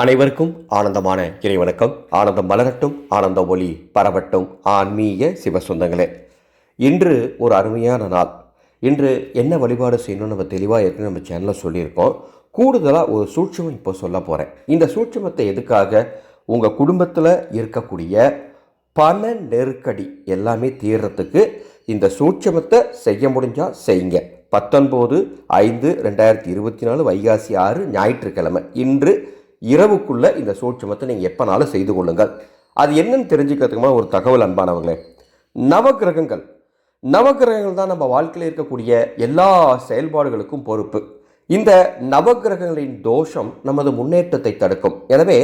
அனைவருக்கும் ஆனந்தமான இறைவணக்கம். ஆனந்தம் மலரட்டும் ஆனந்த ஒளி பரவட்டும். ஆன்மீக சிவ சொந்தங்களே இன்று ஒரு அருமையான நாள். இன்று என்ன வழிபாடு செய்யணும்னு நம்ம தெளிவாக ஏற்கனவே நம்ம சேனலில் சொல்லியிருக்கோம். கூடுதலாக ஒரு சூட்சமம் இப்போ சொல்ல போகிறேன் இந்த சூட்சமத்தை எதுக்காக? உங்கள் குடும்பத்தில் இருக்கக்கூடிய பண நெருக்கடி எல்லாமே தீர்றதுக்கு இந்த சூட்சமத்தை செய்ய முடிஞ்சால் செய்யுங்க. பத்தொன்பது ஐந்து ரெண்டாயிரத்தி இருபத்தி நாலு வைகாசி ஆறு ஞாயிற்றுக்கிழமை. இன்று இரவுக்குள்ளே இந்த சூட்சமத்தை நீங்கள் எப்போனாலும் செய்து கொள்ளுங்கள். அது என்னன்னு தெரிஞ்சுக்கிறதுக்குமா ஒரு தகவல் அன்பானவங்களே. நவக்கிரகங்கள். நவக்கிரகங்கள் தான் நம்ம வாழ்க்கையில் இருக்கக்கூடிய எல்லா செயல்பாடுகளுக்கும் பொறுப்பு. இந்த நவக்கிரகங்களின் தோஷம் நமது முன்னேற்றத்தை தடுக்கும். எனவே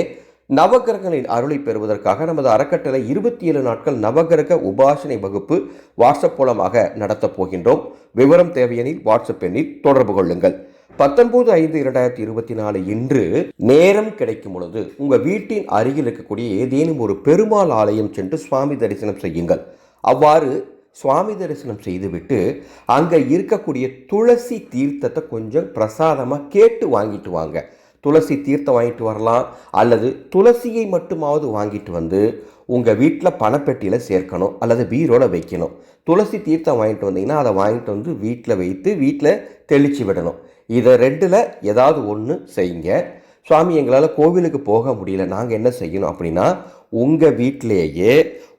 நவக்கிரகங்களின் அருளை பெறுவதற்காக நமது அறக்கட்டளை இருபத்தி ஏழு நாட்கள் நவகிரக உபாசனை வகுப்பு வாட்ஸ்அப் மூலமாக நடத்தப் போகின்றோம். விவரம் தேவையெனில் வாட்ஸ்அப் எண்ணில் தொடர்பு கொள்ளுங்கள். பத்தொன்பது ஐந்து இரண்டாயிரத்தி இருபத்தி நாலு இன்று நேரம் கிடைக்கும் பொழுது உங்கள் வீட்டின் அருகில் இருக்கக்கூடிய ஏதேனும் ஒரு பெருமாள் ஆலயம் சென்று சுவாமி தரிசனம் செய்யுங்கள். அவ்வாறு சுவாமி தரிசனம் செய்துவிட்டு அங்கே இருக்கக்கூடிய துளசி தீர்த்தத்தை கொஞ்சம் பிரசாதமாக கேட்டு வாங்கிட்டு வாங்க. துளசி தீர்த்தம் வாங்கிட்டு வரலாம் அல்லது துளசியை மட்டுமாவது வாங்கிட்டு வந்து உங்கள் வீட்டில் பணப்பெட்டியில் சேர்க்கணும் அல்லது பீரோவில் வைக்கணும். துளசி தீர்த்தம் வாங்கிட்டு வந்தீங்கன்னா அதை வாங்கிட்டு வந்து வீட்டில் வைத்து வீட்டில் தெளித்து விடணும். இதை ரெண்டில் ஏதாவது ஒன்று செய்யுங்க. சுவாமி எங்களால் கோவிலுக்கு போக முடியல. நாங்கள் என்ன செய்யணும் அப்படின்னா உங்கள் வீட்டிலேயே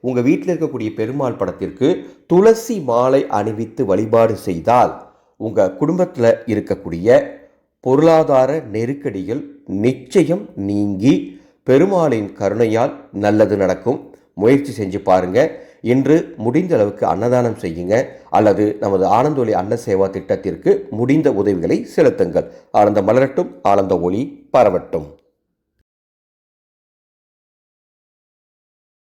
உங்கள் வீட்டில் இருக்கக்கூடிய பெருமாள் படத்திற்கு துளசி மாலை அணிவித்து வழிபாடு செய்தால் உங்கள் குடும்பத்தில் இருக்கக்கூடிய பொருளாதார நெருக்கடிகள் நிச்சயம் நீங்கி பெருமாளின் கருணையால் நல்லது நடக்கும். முயற்சி செஞ்சு பாருங்கள் இன்று முடிந்த அளவுக்கு அன்னதானம் செய்யுங்க அல்லது நமது ஆனந்தொலி அன்ன சேவா திட்டத்திற்கு முடிந்த உதவிகளை செலுத்துங்கள். ஆனந்த மலரட்டும் ஆனந்த ஒளி பரவட்டும்.